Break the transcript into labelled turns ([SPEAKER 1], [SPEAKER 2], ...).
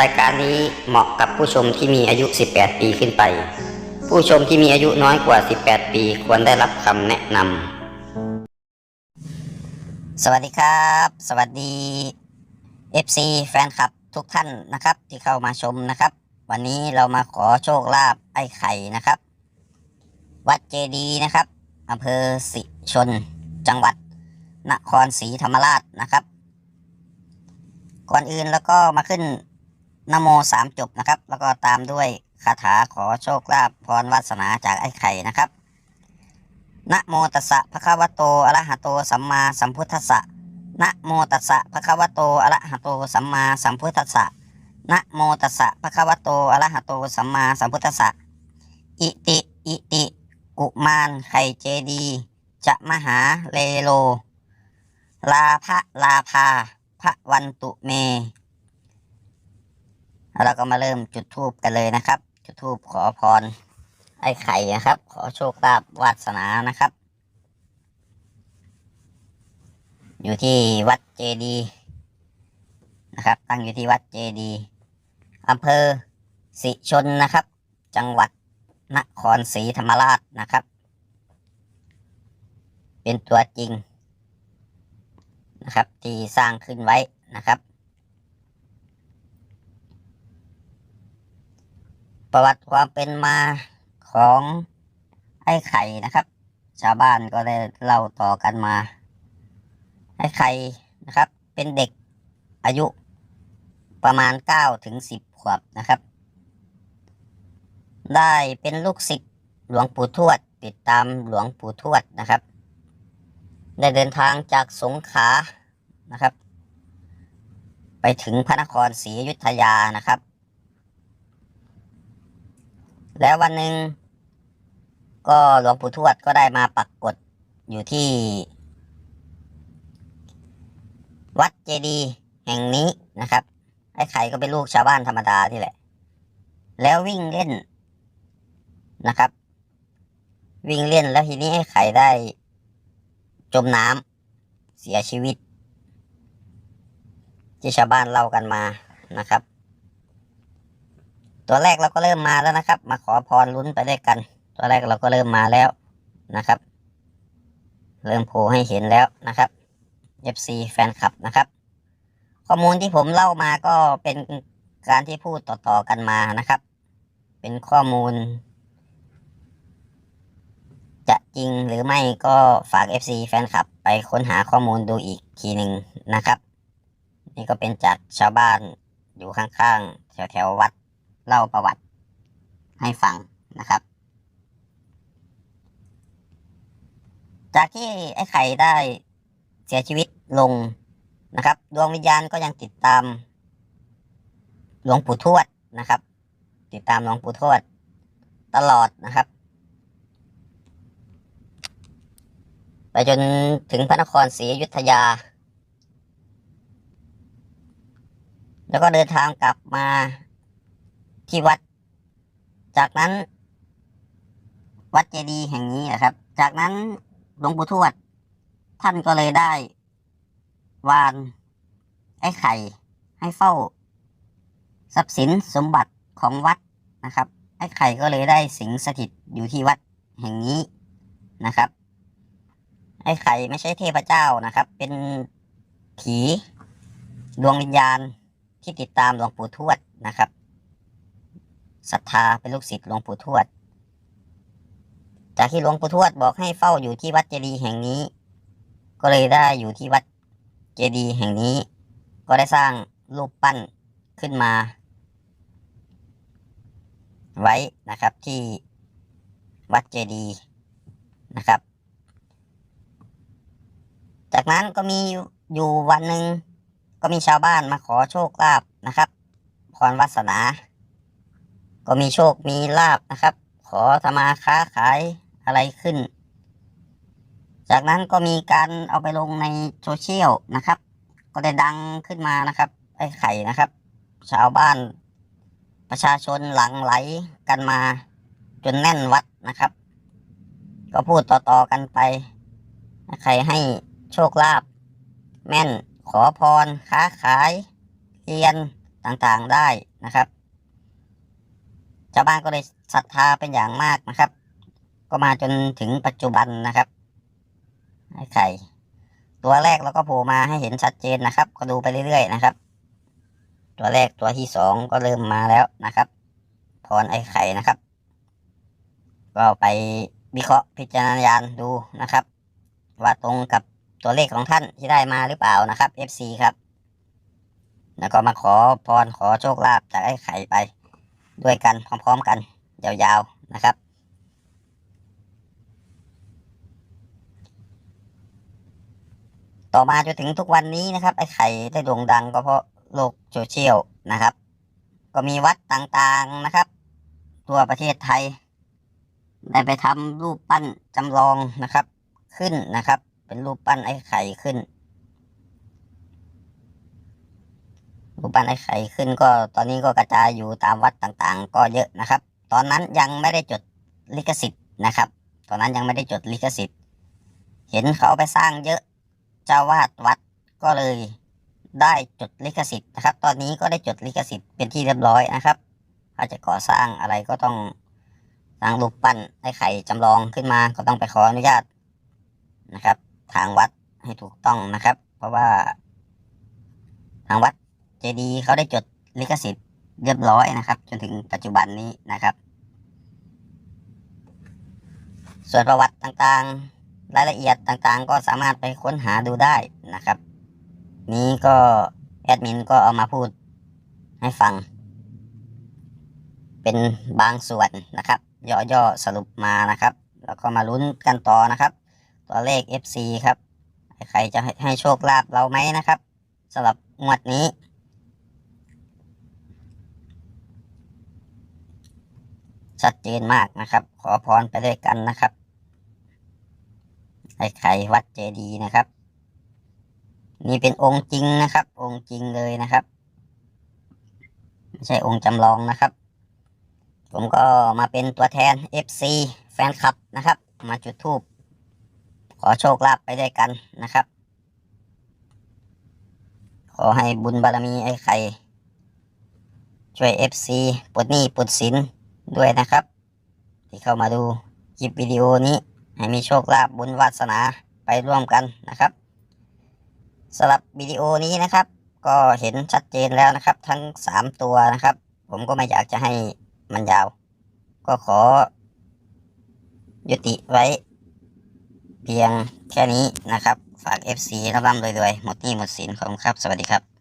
[SPEAKER 1] รายการนี้เหมาะกับผู้ชมที่มีอายุ 18 ปีขึ้นไป ผู้ชมที่มีอายุน้อยกว่า 18 ปีควรได้รับคำแนะนำ สวัสดีครับ สวัสดี FC แฟนคลับทุกท่านนะครับที่เข้ามาชมนะครับ วันนี้เรามาขอโชคลาภไอ้ไข่นะครับ วัดเจดีย์นะครับอำเภอสิชน จังหวัด นครศรีธรรมราชนะครับ ก่อนอื่นแล้วก็มาขึ้นนโมสามจบนะครับ แล้วก็ตามด้วยคาถาขอโชคลาภพรวาสนาจากไอ้ไข่นะครับนะโมตัสสะภะคะวะโตอะระหะโตสัมมาสัมพุทธัสสะนะโมตัสสะภะคะวะโตอะระหะโตสัมมาสัมพุทธัสสะนะโมตัสสะภะคะวะโตอะระหะโตสัมมาสัมพุทธัสสะอิติอิติ กุมารไข่เจดี จะมหาเลโล ลาภะลาภา พระวันตุเม เราก็มาเริ่มจุดธูปกันเลยนะครับ จุดธูปขอพร ไอ้ไข่นะครับ ขอโชคลาภวาสนานะครับ อยู่ที่วัดเจดีนะครับ ตั้งอยู่ที่วัดเจดีอำเภอสิชนนะครับ จังหวัดนครศรีธรรมราชนะครับ เป็นตัวจริง นะครับ ที่สร้างขึ้นไว้นะครับ ประวัติความเป็นมาของไอ้ไข่นะครับ ชาวบ้านก็ได้เล่าต่อกันมา ไอ้ไข่นะครับ เป็นเด็กอายุประมาณเก้าถึงสิบขวบนะครับ ได้เป็นลูกศิษย์หลวงปู่ทวดติดตามหลวงปู่ทวดนะครับ ได้เดินทางจากสงขลานะครับ ไปถึงพระนครศรีอยุธยานะครับ แล้ววันหนึ่งก็หลวงปู่ทวดก็ได้มาปักกฏอยู่ที่ วัดเจดีย์แห่งนี้นะครับ ไอ้ไข่ก็เป็นลูกชาวบ้านธรรมดาที่แหละ แล้ววิ่งเล่นนะครับ วิ่งเล่นแล้วทีนี้ไอ้ไข่ได้ จมน้ำเสียชีวิต ที่ชาวบ้านเล่ากันมานะครับ ตัวแรกเราก็เริ่มมาแล้วนะครับ มาขอพรลุ้นไปด้วยกัน ตัวแรกเราก็เริ่มมาแล้วนะครับ เริ่มโผล่ให้เห็นแล้วนะครับ FC แฟนคลับนะครับ ข้อมูลที่ผมเล่ามาก็เป็นการที่พูดต่อๆกันมานะครับ เป็นข้อมูล จะจริงหรือไม่ก็ฝาก FC แฟนคลับ ไปค้นหาข้อมูลดูอีกทีหนึ่งนะครับ นี่ก็เป็นจากชาวบ้านอยู่ข้างๆแถวๆวัดเล่าประวัติให้ฟังนะครับ จากที่ไอ้ไข่ได้เสียชีวิตลงนะครับ ดวงวิญญาณก็ยังติดตามหลวงปู่ทวดนะครับ ติดตามหลวงปู่ทวดตลอดนะครับ ไปจนถึงพระนครศรีอยุธยา แล้วก็เดินทางกลับมาที่วัด จากนั้น วัดเจดีย์แห่งนี้นะครับ จากนั้นหลวงปู่ทวด ท่านก็เลยได้ วานไอ้ไข่ ให้เฝ้า ทรัพย์สินสมบัติของวัดนะครับ ไอ้ไข่ก็เลยได้สิงสถิตอยู่ที่วัดแห่งนี้นะครับ ไอ้ไข่ไม่ใช่เทพเจ้านะครับ เป็นผีดวงวิญญาณที่ติดตามหลวงปู่ทวดนะครับศรัทธาเป็นลูกศิษย์หลวงปู่ทวด จากที่หลวงปู่ทวดบอกให้เฝ้าอยู่ที่วัดเจดีย์แห่งนี้ ก็เลยได้อยู่ที่วัดเจดีย์แห่งนี้ ก็ได้สร้างรูปปั้นขึ้นมา ไว้นะครับที่วัดเจดีย์นะครับ จากนั้นก็มีอยู่วันหนึ่งก็มีชาวบ้านมาขอโชคลาภนะครับพรวาสนา ก็มีโชคมีลาบนะครับ ขอทำมาค้าขายอะไรขึ้น จากนั้นก็มีการเอาไปลงในโซเชียลนะครับ ก็ได้ดังขึ้นมานะครับ ไอ้ไข่นะครับ ชาวบ้านประชาชนหลั่งไหลกันมา จนแน่นวัดนะครับ ก็พูดต่อๆกันไป ใครให้ โชคลาภแม่นขอพรค้าขาย เรียนต่างๆได้นะครับชาวบ้านก็เลยศรัทธาเป็นอย่างมากนะครับ ก็มาจนถึงปัจจุบันนะครับไอ้ไข่ตัวแรกเราก็โผล่มาให้เห็นชัดเจนนะครับ ก็ดูไปเรื่อยๆนะครับ ตัวแรกตัวที่สองก็เริ่มมาแล้วนะครับ พรไอ้ไข่นะครับ ก็ไปวิเคราะห์พิจารณาดูนะครับ ว่าตรงกับ ตัวเลขของท่านที่ได้มาหรือเปล่านะครับ FC ครับ แล้วก็มาขอพรขอโชคลาภจากไอ้ไข่ไปด้วยกันพร้อมๆกัน ยาวๆนะครับ ต่อมาจนถึงทุกวันนี้นะครับ ไอ้ไข่ได้โด่งดังก็เพราะโลกโซเชียลนะครับ ก็มีวัดต่างๆนะครับ ทั่วประเทศไทย ได้ไปทำรูปปั้นจำลองนะครับ ขึ้นนะครับ เป็นรูปปั้นไอ้ไข่ขึ้น รูปปั้นไอ้ไข่ขึ้นก็ตอนนี้ก็กระจายอยู่ตามวัดต่างๆ ก็เยอะนะครับ ตอนนั้นยังไม่ได้จดลิขสิทธิ์นะครับ ตอนนั้นยังไม่ได้จดลิขสิทธิ์ เห็นเขาไปสร้างเยอะเจ้าวาดวัดก็เลยได้จดลิขสิทธิ์นะครับ ตอนนี้ก็ได้จดลิขสิทธิ์เป็นที่เรียบร้อยนะครับถ้าจะก่อสร้างอะไรก็ต้องสร้างรูปปั้นไอ้ไข่จำลองขึ้นมาก็ต้องไปขออนุญาตนะครับ ทางวัดให้ถูกต้องนะครับ เพราะว่า ทางวัดเจดีย์เขาได้จดลิขสิทธิ์เรียบร้อยนะครับ จนถึงปัจจุบันนี้นะครับ ส่วนประวัติต่างๆ รายละเอียดต่างๆ ก็สามารถไปค้นหาดูได้นะครับ นี้ก็แอดมินก็เอามาพูดให้ฟัง เป็นบางส่วนนะครับ ย่อๆสรุปมานะครับ แล้วก็มาลุ้นกันต่อนะครับ ตัวเลข FC ครับ ใครจะให้ใหโชคลาภเราไหมนะครับสำหรับงวดนี้ ชัดเจนมากนะครับ ขอพรไปด้วยกันนะครับไอ้ไข่วัดเจดีย์นะครับ นี่เป็นองค์จริงนะครับ องค์จริงเลยนะครับไม่ใช่องค์จำลองนะครับ ผมก็มาเป็นตัวแทน FC แฟนคลับนะครับ มาจุดธูป ขอโชคลาภไปด้วยกันนะครับ ขอให้บุญบารมีไอ้ไข่ ช่วย FC ปลดหนี้ปลดสินด้วยนะครับ ที่เข้ามาดูคลิปวิดีโอนี้ ให้มีโชคลาภบุญวาสนาไปร่วมกันนะครับสำหรับวิดีโอนี้นะครับ ก็เห็นชัดเจนแล้วนะครับ ทั้งสามตัวนะครับ ผมก็ไม่อยากจะให้มันยาว ก็ขอยุติไว้ เพียงแค่นี้นะครับ ฝาก FC ร่ำรวยๆ หมดหนี้หมดสินขอบคุณครับ สวัสดีครับ